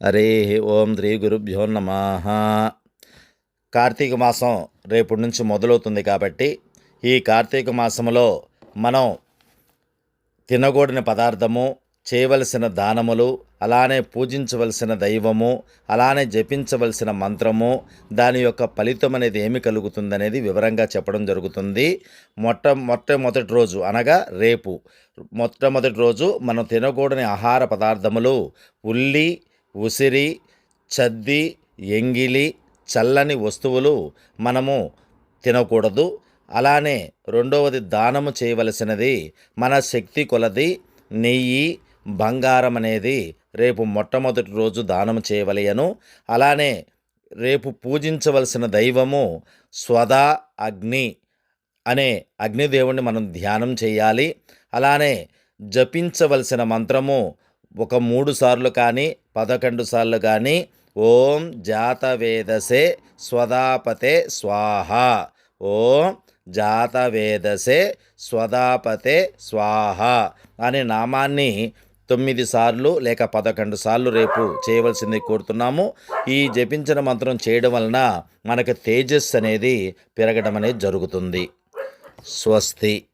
హరే ఓం శ్రీ గురుభ్యో నమ. కార్తీక మాసం రేపటి నుంచి మొదలవుతుంది కాబట్టి ఈ కార్తీక మాసంలో మనం తినకూడని పదార్థము చేయవలసిన దానములు అలానే పూజించవలసిన దైవము అలానే జపించవలసిన మంత్రము దాని యొక్క ఫలితం అనేది ఏమి కలుగుతుందనేది వివరంగా చెప్పడం జరుగుతుంది. మొట్ట మొట్టమొదటి రోజు అనగా రేపు. మొట్టమొదటి రోజు మనం తినకూడని ఆహార పదార్థములు ఉల్లి ఉసిరి చద్ది ఎంగిలి చల్లని వస్తువులు మనము తినకూడదు. అలానే రెండవది దానము చేయవలసినది మన శక్తి కొలది నెయ్యి బంగారం అనేది రేపు మొట్టమొదటి రోజు దానం చేయవలయను అలానే రేపు పూజించవలసిన దైవము స్వదా అగ్ని అనే అగ్నిదేవుణ్ణి మనం ధ్యానం చేయాలి. అలానే జపించవలసిన మంత్రము ఒక మూడు సార్లు కానీ పదకొండు సార్లు కానీ ఓం జాతవేదసే స్వదాపతే స్వాహ. ఓం జాతవేదసే స్వదాపతే స్వాహ అనే నామాన్ని తొమ్మిది సార్లు లేక పదకొండు సార్లు రేపు చేయవలసింది కోరుతున్నాము. ఈ జపించిన మంత్రం చేయడం వలన మనకు తేజస్సు అనేది పెరగడం అనేది జరుగుతుంది. స్వస్తి.